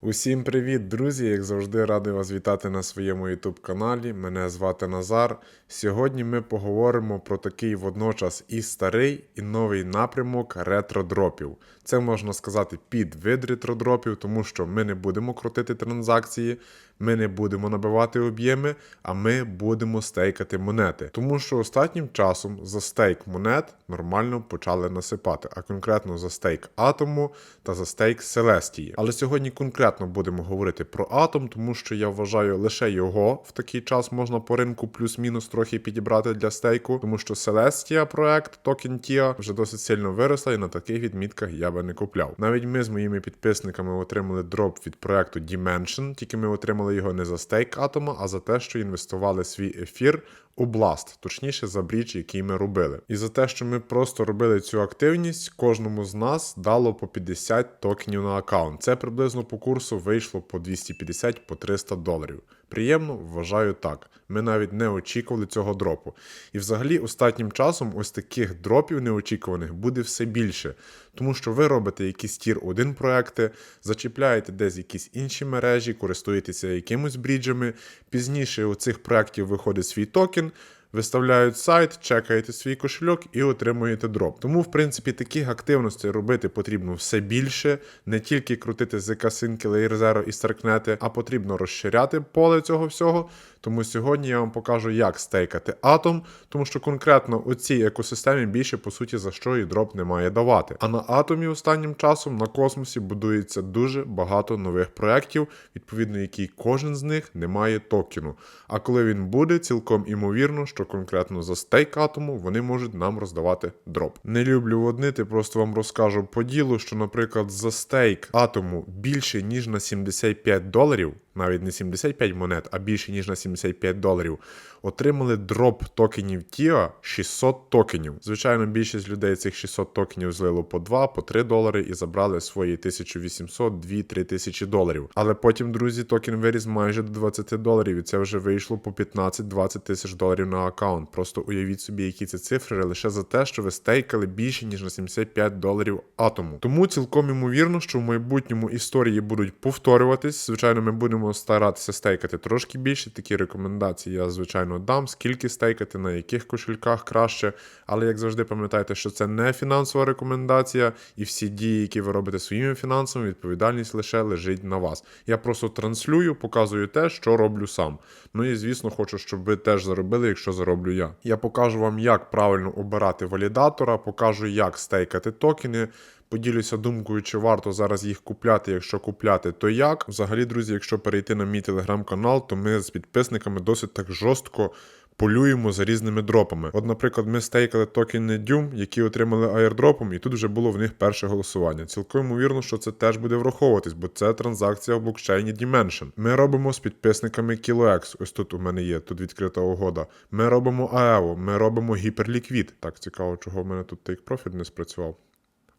Усім привіт, друзі! Як завжди, радий вас вітати на своєму YouTube каналі. Мене звати Назар. Сьогодні ми поговоримо про такий водночас і старий, і новий напрямок ретро-дропів. Це можна сказати підвид вид ретродропів, тому що ми не будемо крутити транзакції, ми не будемо набивати об'єми, а ми будемо стейкати монети. Тому що останнім часом за стейк монет нормально почали насипати, а конкретно за стейк атому та за стейк Селестії. Але сьогодні конкретно будемо говорити про атом, тому що я вважаю лише його в такий час можна по ринку плюс-мінус трохи підібрати для стейку, тому що Celestia проект токен Тіа вже досить сильно виросла, і на таких відмітках я би не купляв. Навіть ми з моїми підписниками отримали дроп від проекту Dimension, тільки ми отримали його не за стейк атома, а за те, що інвестували свій ефір Blast, точніше за брідж, який ми робили. І за те, що ми просто робили цю активність, кожному з нас дало по 50 токенів на аккаунт. Це приблизно по курсу вийшло по 250 по 300 доларів. Приємно, вважаю так. Ми навіть не очікували цього дропу. І взагалі, останнім часом ось таких дропів неочікуваних буде все більше. Тому що ви робите якісь тір 1 проекти, зачіпляєте десь якісь інші мережі, користуєтеся якимось бріджами. Пізніше у цих проєктів виходить свій токен. Виставляють сайт, чекаєте свій кошельок і отримуєте дроп. Тому, в принципі, таких активностей робити потрібно все більше, не тільки крутити ЗК Синки, Layer Zero і Старкнети, а потрібно розширяти поле цього всього. Тому сьогодні я вам покажу, як стейкати атом, тому що конкретно у цій екосистемі більше по суті за що і дроп не має давати. А на атомі останнім часом на космосі будується дуже багато нових проєктів, відповідно, який кожен з них не має токену. А коли він буде, цілком імовірно, що конкретно за стейк атому вони можуть нам роздавати дроп. Не люблю воднити, просто вам розкажу по ділу, що, наприклад, за стейк атому більше ніж на 75 доларів навіть не 75 монет, а більше ніж на 75 доларів, отримали дроп токенів TIA 600 токенів. Звичайно, більшість людей цих 600 токенів злило по 2, по 3 долари і забрали свої 1800, 2, 3 тисячі доларів. Але потім, друзі, токен виріс майже до 20 доларів, і це вже вийшло по 15-20 тисяч доларів на аккаунт. Просто уявіть собі, які це цифри лише за те, що ви стейкали більше ніж на 75 доларів атому. Тому цілком ймовірно, що в майбутньому історії будуть повторюватись. Звичайно, ми будемо будемо старатися стейкати трошки більше. Такі рекомендації я, звичайно, дам, скільки стейкати, на яких кошельках краще. Але, як завжди, пам'ятайте, що це не фінансова рекомендація, і всі дії, які ви робите своїми фінансами, відповідальність лише лежить на вас. Я просто транслюю, показую те, що роблю сам. Ну і звісно, хочу, щоб ви теж заробили, якщо зароблю я. Я покажу вам, як правильно обирати валідатора, покажу, як стейкати токени. Поділюся думкою, чи варто зараз їх купляти. Якщо купляти, то як. Взагалі, друзі, якщо перейти на мій телеграм-канал, то ми з підписниками досить так жорстко. Полюємо за різними дропами. От, наприклад, ми стейкали токени Doom, які отримали аірдропом, і тут вже було в них перше голосування. Цілком ймовірно, що це теж буде враховуватись, бо це транзакція в блокчейні Dimension. Ми робимо з підписниками KiloX, ось тут у мене є, тут відкрита угода. Ми робимо AEVO, ми робимо гіперліквід. Так цікаво, чого в мене тут take profit не спрацював.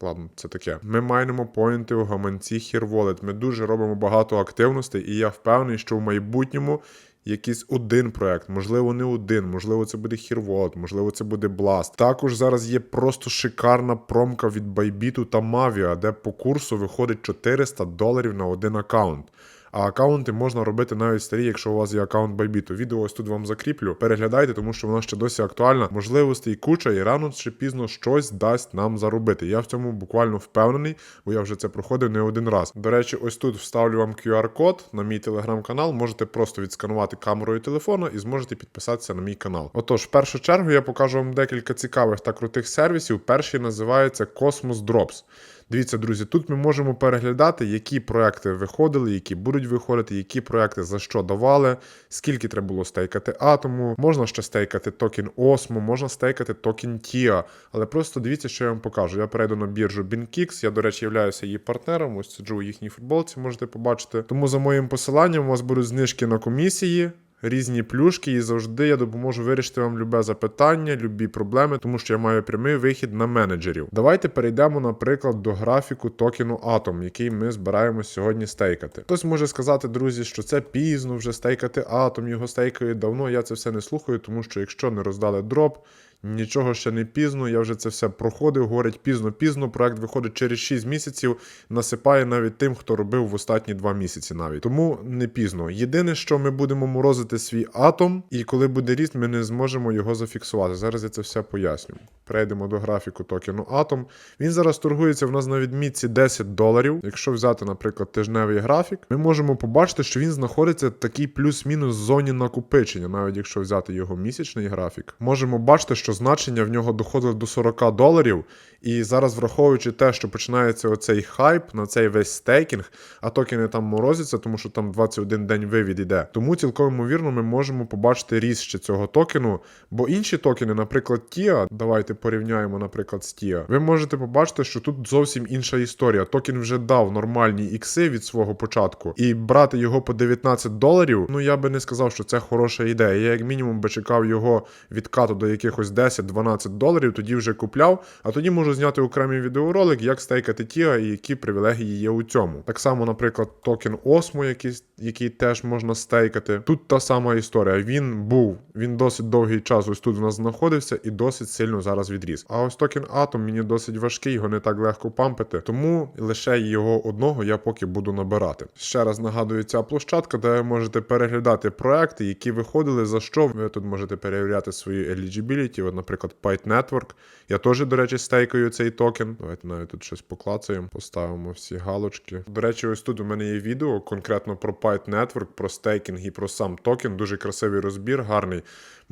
Ладно, це таке. Ми майнимо поінти у гаманці Хірволет. Ми дуже робимо багато активностей, і я впевнений, що в майбутньому якийсь один проект, можливо, не один, можливо, це буде Хірволет, можливо, це буде Blast. Також зараз є просто шикарна промка від Байбіту та Mavia, де по курсу виходить 400 доларів на один аккаунт. А аккаунти можна робити навіть старі, якщо у вас є аккаунт Bybit. Відео ось тут вам закріплю. Переглядайте, тому що воно ще досі актуальна. Можливостей куча, і рано чи пізно щось дасть нам заробити. Я в цьому буквально впевнений, бо я вже це проходив не один раз. До речі, ось тут вставлю вам QR-код на мій телеграм-канал. Можете просто відсканувати камерою телефона і зможете підписатися на мій канал. Отож, в першу чергу я покажу вам декілька цікавих та крутих сервісів. Перший називається Cosmos Drops. Дивіться, друзі, тут ми можемо переглядати, які проекти виходили, які будуть виходити, які проекти за що давали, скільки треба було стейкати атому. Можна ще стейкати токен Осмо, можна стейкати токен Тіа. Але просто дивіться, що я вам покажу. Я перейду на біржу BinKix, я, до речі, являюся її партнером. Ось сиджу у їхній футболці, можете побачити. Тому за моїм посиланням у вас будуть знижки на комісії різні плюшки, і завжди я допоможу вирішити вам любе запитання, любі проблеми, тому що я маю прямий вихід на менеджерів. Давайте перейдемо, наприклад, до графіку токену Atom, який ми збираємось сьогодні стейкати. Хтось може сказати, друзі, що це пізно вже стейкати Atom, його стейкають давно. Я це все не слухаю, тому що якщо не роздали дроп. Нічого ще не пізно, я вже це все проходив. Говорить пізно-пізно. Проект виходить через 6 місяців, насипає навіть тим, хто робив в останні 2 місяці навіть. Тому не пізно. Єдине, що ми будемо морозити свій атом, і коли буде ріст, ми не зможемо його зафіксувати. Зараз я це все поясню. Перейдемо до графіку токену Atom. Він зараз торгується в нас на відмітці 10 доларів. Якщо взяти, наприклад, тижневий графік, ми можемо побачити, що він знаходиться в такій плюс-мінус зоні накопичення, навіть якщо взяти його місячний графік. Можемо бачити, що значення в нього доходило до 40 доларів. І зараз, враховуючи те, що починається оцей хайп на цей весь стейкінг, а токени там морозяться, тому що там 21 день вивід іде. Тому цілком ймовірно ми можемо побачити ріст ще цього токену. Бо інші токени, наприклад, TIA, давайте порівняємо, наприклад, з TIA, ви можете побачити, що тут зовсім інша історія. Токен вже дав нормальні ікси від свого початку, і брати його по 19 доларів. Ну я би не сказав, що це хороша ідея. Я як мінімум би чекав його відкату до якихось 10-12 доларів, тоді вже купляв, а тоді можу зняти окремий відеоролик, як стейкати TIA і які привілегії є у цьому. Так само, наприклад, токен Osmo, який, який теж можна стейкати. Тут та сама історія. Він був, він досить довгий час ось тут у нас знаходився і досить сильно зараз відріс. А ось токен Atom мені досить важкий, його не так легко пампити, тому лише його одного я поки буду набирати. Ще раз нагадую, ця площадка, де ви можете переглядати проекти, які виходили за що. Ви тут можете перевіряти свою eligibility, от, наприклад, Pyte Network. Я теж, до речі, стейкаю цей токен. Давайте навіть тут щось поклацаємо, поставимо всі галочки. До речі, ось тут у мене є відео конкретно про Pyte Network, про стейкінг і про сам токен. Дуже красивий розбір, гарний.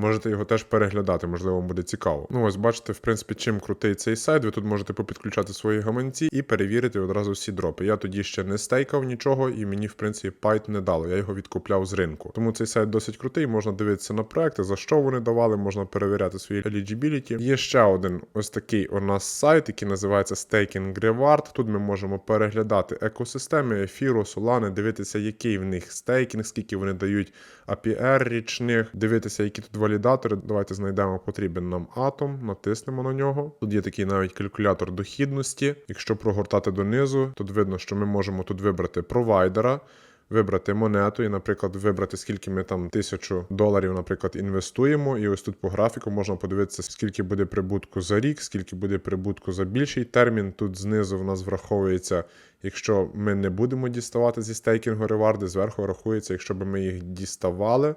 Можете його теж переглядати, можливо, вам буде цікаво. Ну ось бачите, в принципі, чим крутий цей сайт. Ви тут можете попідключати свої гаманці і перевірити одразу всі дропи. Я тоді ще не стейкав нічого, і мені, в принципі, Pyte не дало. Я його відкупляв з ринку. Тому цей сайт досить крутий. Можна дивитися на проекти, за що вони давали, можна перевіряти свої eligibility. Є ще один ось такий у нас сайт, який називається Staking Reward. Тут ми можемо переглядати екосистеми ефіру, солани, дивитися, який в них стейкінг, скільки вони дають APR річних, дивитися, які тут валідатори. Давайте знайдемо потрібен нам атом, натиснемо на нього. Тут є такий навіть калькулятор дохідності. Якщо прогортати донизу, тут видно, що ми можемо тут вибрати провайдера. Вибрати монету і, наприклад, вибрати, скільки ми там тисячу доларів, наприклад, інвестуємо. І ось тут по графіку можна подивитися, скільки буде прибутку за рік, скільки буде прибутку за більший термін. Тут знизу в нас враховується, якщо ми не будемо діставати зі стейкінгу реварди, зверху рахується, якщо б ми їх діставали.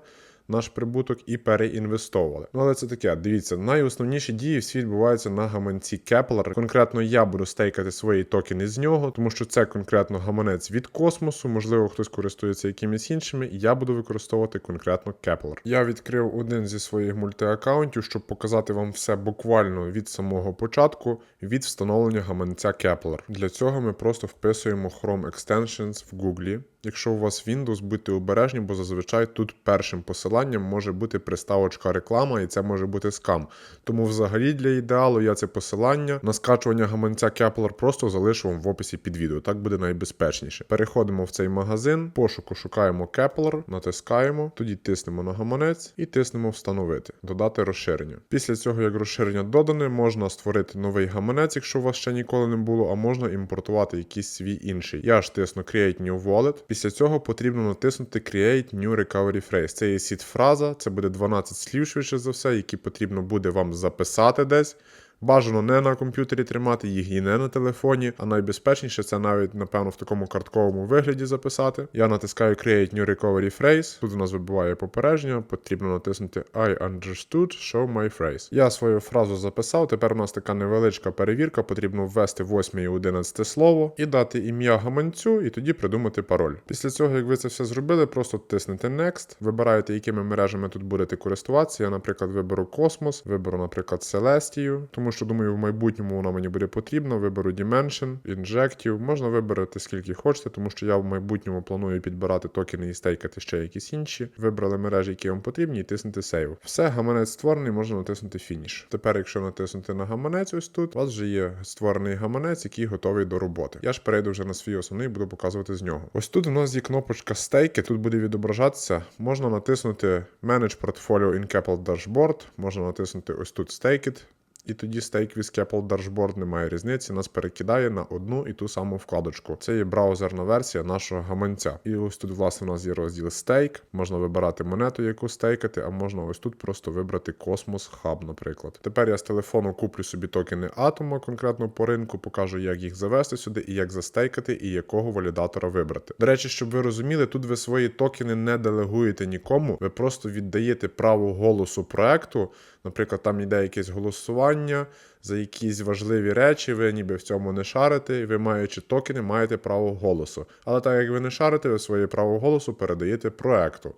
Наш прибуток і переінвестовували. Ну але це таке. Дивіться, найосновніші дії всі відбуваються на гаманці Kepler. Конкретно я буду стейкати свої токени з нього, тому що це конкретно гаманець від космосу. Можливо, хтось користується якимись іншими. і Я буду використовувати конкретно Kepler. Я відкрив один зі своїх мультиаккаунтів, щоб показати вам все буквально від самого початку, від встановлення гаманця Kepler. Для цього ми просто вписуємо Chrome Extensions в Google. Якщо у вас Windows, будьте обережні, бо зазвичай тут першим посиланням може бути приставочка реклама, і це може бути скам. Тому взагалі для ідеалу я це посилання на скачування гаманця Kepler просто залишу вам в описі під відео. Так буде найбезпечніше. Переходимо в цей магазин, пошуку шукаємо Kepler, натискаємо, тоді тиснемо на гаманець і тиснемо встановити, додати розширення. Після цього, як розширення додане, можна створити новий гаманець, якщо у вас ще ніколи не було, а можна імпортувати якийсь свій інший. Я ж тисну Create New Wallet. Після цього потрібно натиснути Create New Recovery Phrase. Це є сіт-фраза, це буде 12 слів, швидше за все, які потрібно буде вам записати десь. Бажано не на комп'ютері тримати, їх і не на телефоні, а найбезпечніше це навіть, напевно, в такому картковому вигляді записати. Я натискаю Create New Recovery Phrase. Тут у нас вибиває попередження, потрібно натиснути I understood, show my phrase. Я свою фразу записав. Тепер у нас така невеличка перевірка, потрібно ввести 8 і 11 слово і дати ім'я гаманцю, і тоді придумати пароль. Після цього, як ви це все зробили, просто тиснете Next, вибираєте, якими мережами тут будете користуватися. Я, наприклад, виберу Космос, виберу, наприклад, Celestію, тому що думаю, в майбутньому вона мені буде потрібна. Виберу Dimension, Injective. Можна вибрати скільки хочете, тому що я в майбутньому планую підбирати токени і стейкати ще якісь інші. Вибрали мережі, які вам потрібні, і тиснути Save. Все, гаманець створений, можна натиснути Finish. Тепер, якщо натиснути на гаманець, ось тут, у вас вже є створений гаманець, який готовий до роботи. Я ж перейду вже на свій основний і буду показувати з нього. Ось тут у нас є кнопочка стейки, тут буде відображатися. Можна натиснути Manage Portfolio in Capel Dashboard, можна натиснути ось тут Stake. І тоді стейк від Apple Dashboard немає різниці, нас перекидає на одну і ту саму вкладочку. Це є браузерна версія нашого гаманця. І ось тут, власне, у нас є розділ стейк. Можна вибирати монету, яку стейкати, а можна ось тут просто вибрати Cosmos Hub, наприклад. Тепер я з телефону куплю собі токени Атома конкретно по ринку, покажу, як їх завести сюди і як застейкати, і якого валідатора вибрати. До речі, щоб ви розуміли, тут ви свої токени не делегуєте нікому, ви просто віддаєте право голосу проекту. Наприклад, там йде якесь голосування за якісь важливі речі, ви ніби в цьому не шарите, і ви, маючи токени, маєте право голосу. Але так як ви не шарите, ви своє право голосу передаєте проекту,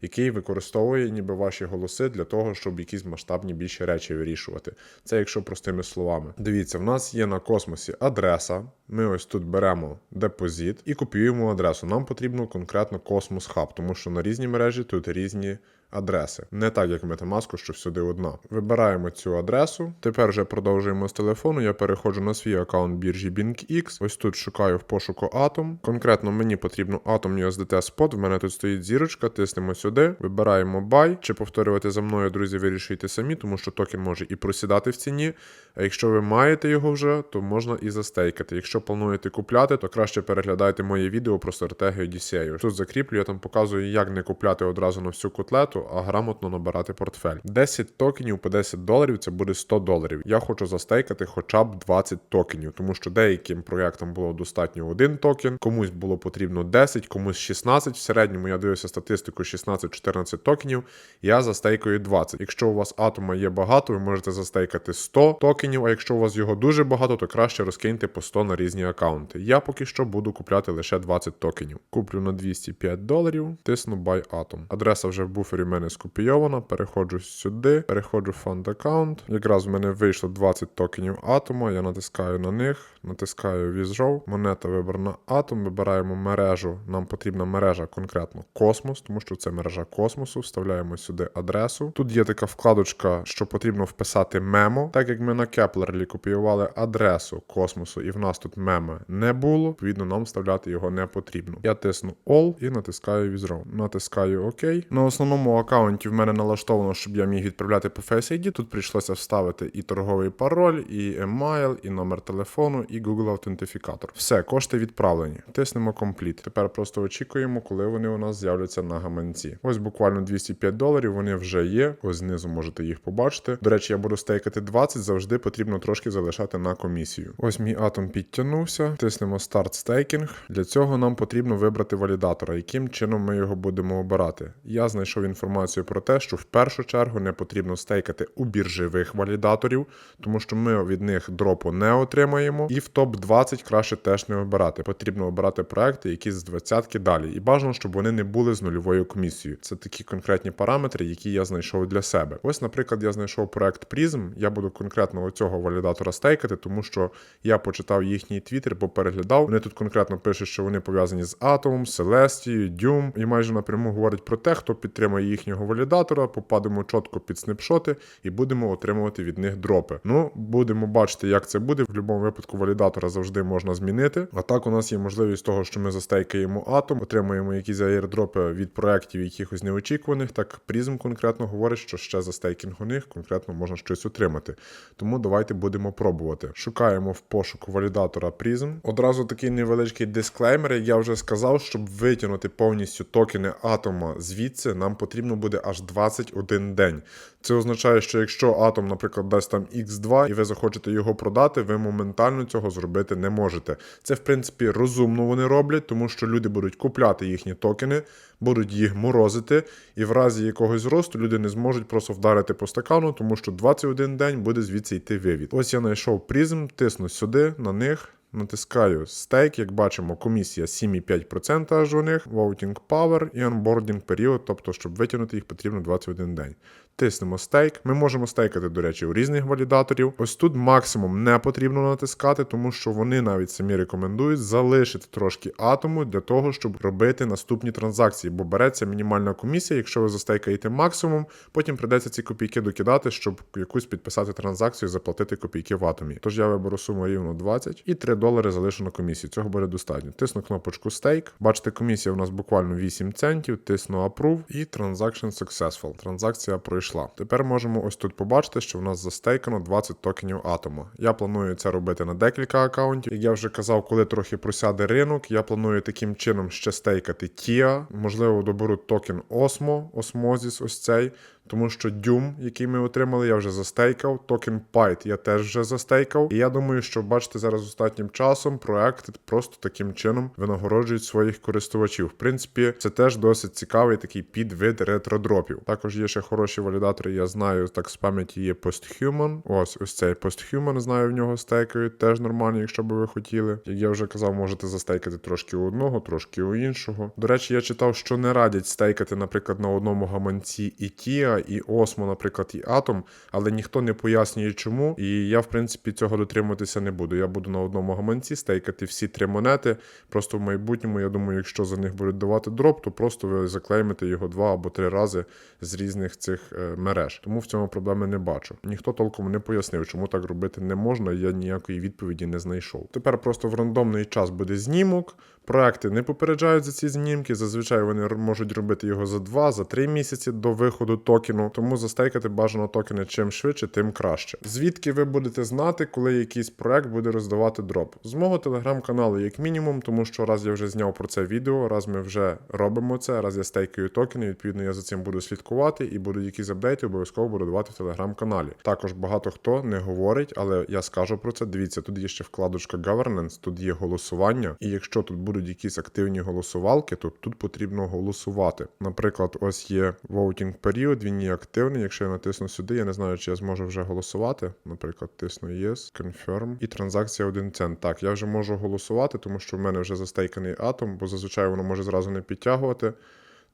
який використовує ніби ваші голоси для того, щоб якісь масштабні більші речі вирішувати. Це якщо простими словами. Дивіться, в нас є на космосі адреса. Ми ось тут беремо депозит і копіюємо адресу. Нам потрібно конкретно Cosmos Hub, тому що на різні мережі тут різні адреси. Не так, як Metamask, що всюди одна. Вибираємо цю адресу. Тепер вже продовжуємо з телефону. Я переходжу на свій аккаунт біржі BinkX. Ось тут шукаю в пошуку Atom. Конкретно мені потрібно Atom USDT Spot. В мене тут стоїть зірочка, тиснемо сюди, вибираємо Buy. Чи повторювати за мною, друзі, вирішуйте самі, тому що токен може і просідати в ціні. А якщо ви маєте його вже, то можна і застейкати. Якщо плануєте купляти, то краще переглядайте моє відео про стратегію DCA. Тут закріплю, я там показую, як не купляти одразу на всю котлету, а грамотно набирати портфель. 10 токенів по 10 доларів це буде 100 доларів. Я хочу застейкати хоча б 20 токенів, тому що деяким проєктам було достатньо один токен, комусь було потрібно 10, комусь 16. В середньому я дивився статистику 16-14 токенів. Я застейкаю 20. Якщо у вас атома є багато, ви можете застейкати 100 токенів. А якщо у вас його дуже багато, то краще розкиньте по 100 на різні аккаунти. Я поки що буду купляти лише 20 токенів. Куплю на 205 доларів, тисну Buy Atom. Адреса вже в буфері мене скопійована. Переходжу сюди, переходжу в Fund Account. Якраз в мене вийшло 20 токенів атома. Я натискаю на них, натискаю Withdraw. Монета вибрана атом. Вибираємо мережу. Нам потрібна мережа конкретно Космос, тому що це мережа космосу. Вставляємо сюди адресу. Тут є така вкладочка, що потрібно вписати мемо. Так як ми на Кеплерлі копіювали адресу космосу, і в нас тут мема не було, відповідно, нам вставляти його не потрібно. Я тисну All і натискаю Withdraw. Натискаю ОК. На основному аккаунті в мене налаштовано, щоб я міг відправляти по Face ID. Тут прийшлося вставити і торговий пароль, і емайл, і номер телефону, і Google аутентифікатор. Все, кошти відправлені. Тиснемо Complete. Тепер просто очікуємо, коли вони у нас з'являться на гаманці. Ось буквально 205 доларів. Вони вже є. Ось знизу можете їх побачити. До речі, я буду стейкати 20, завжди потрібно трошки залишати на комісію. Ось мій атом підтягнувся. Тиснемо Start Staking. Для цього нам потрібно вибрати валідатора, яким чином ми його будемо обирати. Я знайшов інформацію про те, що в першу чергу не потрібно стейкати у біржевих валідаторів, тому що ми від них дропу не отримаємо. І в топ 20 краще теж не обирати. Потрібно обирати проекти, які з двадцятки далі. І бажано, щоб вони не були з нульовою комісією. Це такі конкретні параметри, які я знайшов для себе. Ось, наприклад, я знайшов проект Prism. Я буду конкретно оцього валідатора стейкати, тому що я почитав їхній твіттер, попереглядав. Вони тут конкретно пишуть, що вони пов'язані з Atom, Celestia, Doom, і майже напряму говорять про те, хто підтримує їхнього валідатора. Попадемо чітко під снапшоти і будемо отримувати від них дропи. Ну, будемо бачити, як це буде. В будь-якому випадку валідатора завжди можна змінити. А так у нас є можливість того, що ми застейкаємо атом, отримуємо якісь аєрдропи від проєктів якихось неочікуваних. Так Prism конкретно говорить, що ще за стейкінг у них конкретно можна щось отримати. Тому давайте будемо пробувати. Шукаємо в пошуку валідатора Prism. Одразу такий невеличкий дисклеймер. Я вже сказав, щоб витягнути повністю токени атома звідси, нам потрібно буде аж 21 день. Це означає, що якщо атом, наприклад, дасть там X2 і ви захочете його продати, ви моментально цього зробити не можете. Це, в принципі, розумно вони роблять, тому що люди будуть купляти їхні токени, будуть їх морозити, і в разі якогось зросту люди не зможуть просто вдарити по стакану, тому що 21 день буде звідси йти вивід. Ось я знайшов призм, тисну сюди, на них. Натискаю стейк, як бачимо, комісія 7,5% аж у них, voting power і onboarding період, тобто, щоб витягнути їх, потрібно 21 день. Тиснемо стейк. Ми можемо стейкати, до речі, у різних валідаторів. Ось тут максимум не потрібно натискати, тому що вони навіть самі рекомендують залишити трошки атому для того, щоб робити наступні транзакції, бо береться мінімальна комісія. Якщо ви застейкаєте максимум, потім придеться ці копійки докидати, щоб якусь підписати транзакцію заплатити копійки в атомі. Тож я виберу суму рівно 20 і 3 долари залишу на комісію. Цього буде достатньо. Тисну кнопочку стейк. Бачите, комісія у нас буквально 8 центів. Тисну Approve і Transaction Successful. Транзакція пройшла. Прийшла. Тепер можемо ось тут побачити, що в нас застейкано 20 токенів атома. Я планую це робити на декілька акаунтів. Як я вже казав, коли трохи просяде ринок, я планую таким чином ще стейкати TIA. Можливо, доберу токен Osmo, Osmosis ось цей. Тому що Doom, який ми отримали, я вже застейкав. Токен Pyte я теж вже застейкав. І я думаю, що бачите, зараз останнім часом проекти просто таким чином винагороджують своїх користувачів. В принципі, це теж досить цікавий такий підвид ретродропів. Також є ще хороші валідатори. Я знаю, так з пам'яті є Posthuman. Ось ось цей Posthuman, знаю, в нього стейкають. Теж нормально, якщо би ви хотіли. Як я вже казав, можете застейкати трошки у одного, трошки у іншого. До речі, я читав, що не радять стейкати, наприклад, на одному гаманці і Тіа, і Осмо, наприклад, і Атом, але ніхто не пояснює, чому. І я, в принципі, цього дотримуватися не буду. Я буду на одному гаманці стейкати всі три монети. Просто в майбутньому, я думаю, якщо за них будуть давати дроп, то просто ви заклеймите його два або три рази з різних цих е, мереж. Тому в цьому проблеми не бачу. Ніхто толком не пояснив, чому так робити не можна. Я ніякої відповіді не знайшов. Тепер просто в рандомний час буде знімок. Проекти не попереджають за ці знімки. Зазвичай вони можуть робити його за 2 за 3 місяці до виходу токену. Тому застейкати бажано токени чим швидше, тим краще. Звідки ви будете знати, коли якийсь проект буде роздавати дроп? З мого телеграм-каналу, як мінімум, тому що раз я вже зняв про це відео, раз ми вже робимо це, раз я стейкаю токени, відповідно я за цим буду слідкувати і будуть якісь апдейти, обов'язково буду давати в телеграм-каналі. Також багато хто не говорить, але я скажу про це. Дивіться, тут є ще вкладочка Governance, тут є голосування, і якщо тут будуть якісь активні голосувалки, то тут потрібно голосувати. Наприклад, ось є voting період, він є активний. Якщо я натисну сюди, я не знаю, чи я зможу вже голосувати. Наприклад, тисну Yes, Confirm і транзакція 1 цент. Так, я вже можу голосувати, тому що в мене вже застейканий атом, бо зазвичай воно може зразу не підтягувати.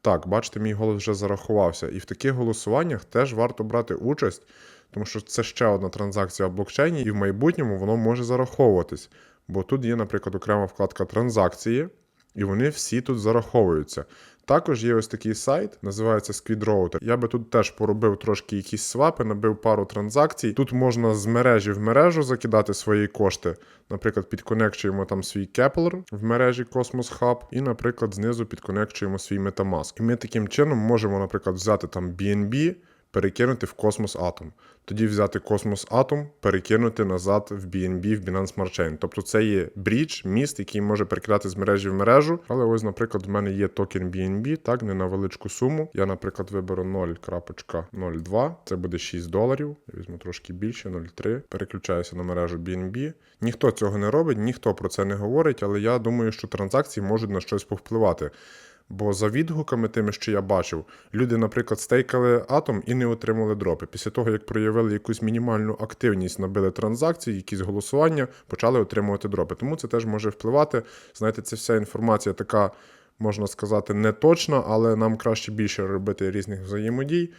Так, бачите, мій голос вже зарахувався. І в таких голосуваннях теж варто брати участь, тому що це ще одна транзакція в блокчейні, і в майбутньому воно може зараховуватись. Бо тут є, наприклад, окрема вкладка транзакції, і вони всі тут зараховуються. Також є ось такий сайт, називається Squid Router. Я би тут теж поробив трошки якісь свапи, набив пару транзакцій. Тут можна з мережі в мережу закидати свої кошти. Наприклад, підконекчуємо там свій Kepler в мережі Cosmos Hub, і, наприклад, знизу підконекчуємо свій Metamask. І ми таким чином можемо, наприклад, взяти там BNB, перекинути в Cosmos Atom. Тоді взяти Cosmos Atom, перекинути назад в BNB, в Binance Smart Chain. Тобто це є брідж, міст, який може перекидати з мережі в мережу. Але ось, наприклад, в мене є токен BNB, так, не на величку суму. Я, наприклад, виберу 0.02, це буде 6 доларів. Я візьму трошки більше, 0,3. Переключаюся на мережу BNB. Ніхто цього не робить, ніхто про це не говорить, але я думаю, що транзакції можуть на щось повпливати. Бо за відгуками тими, що я бачив, люди, наприклад, стейкали атом і не отримали дропи. Після того, як проявили якусь мінімальну активність, набили транзакції, якісь голосування, почали отримувати дропи. Тому це теж може впливати. Знаєте, це вся інформація така, можна сказати, не точна, але нам краще більше робити різних взаємодій.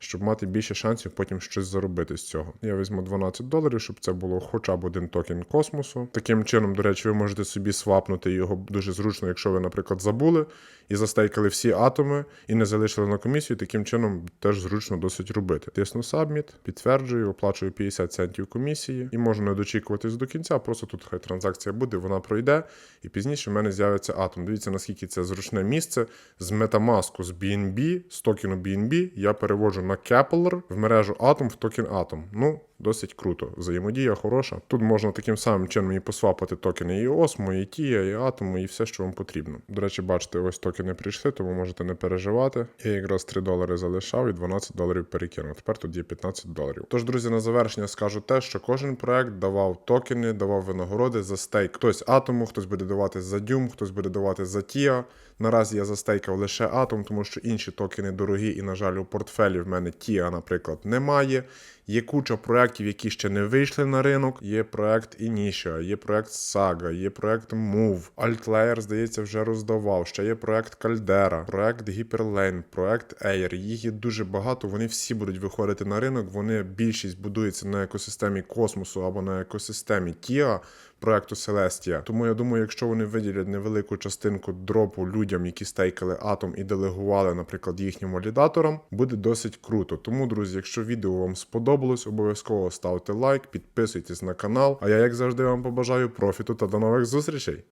Щоб мати більше шансів потім щось заробити з цього. Я візьму 12 доларів, щоб це було хоча б один токен космосу. Таким чином, до речі, ви можете собі свапнути його дуже зручно, якщо ви, наприклад, забули і застейкали всі атоми і не залишили на комісію. Таким чином теж зручно досить робити. Тисну Submit, підтверджую, оплачую 50 центів комісії і можу не дочікуватись до кінця. Просто тут хай транзакція буде, вона пройде, і пізніше в мене з'явиться атом. Дивіться, наскільки це зручне місце з Metamask, з BNB, з токену BNB я переводжу на Kepler в мережу Atom в токен Atom. Ну, досить круто. Взаємодія хороша. Тут можна таким самим чином і посвапати токени і Osmo, і TIA, і Atom, і все, що вам потрібно. До речі, бачите, ось токени прийшли, тому можете не переживати. Я якраз 3 долари залишав і 12 доларів перекинув. Тепер тут є 15 доларів. Тож, друзі, на завершення скажу те, що кожен проект давав токени, давав винагороди за стейк. Хтось атому, хтось буде давати за Doom, хтось буде давати за TIA. Наразі я застейкав лише атом, тому що інші токени дорогі, і, на жаль, у портфелі в мене TIA, наприклад, немає. Є куча проєктів, які ще не вийшли на ринок. Є проект Inisha, є проект Saga, є проект Move. Altlayer, здається, вже роздавав. Ще є проект Caldera, проект Hyperlane, проект Air. Їх є дуже багато. Вони всі будуть виходити на ринок. Вони більшість будуються на екосистемі космосу або на екосистемі TIA проекту Селестія. Тому я думаю, якщо вони виділять невелику частинку дропу людям, які стейкали атом і делегували, наприклад, їхнім валідаторам, буде досить круто. Тому, друзі, якщо відео вам сподобалось, обов'язково ставте лайк, підписуйтесь на канал. А я, як завжди, вам побажаю профіту та до нових зустрічей.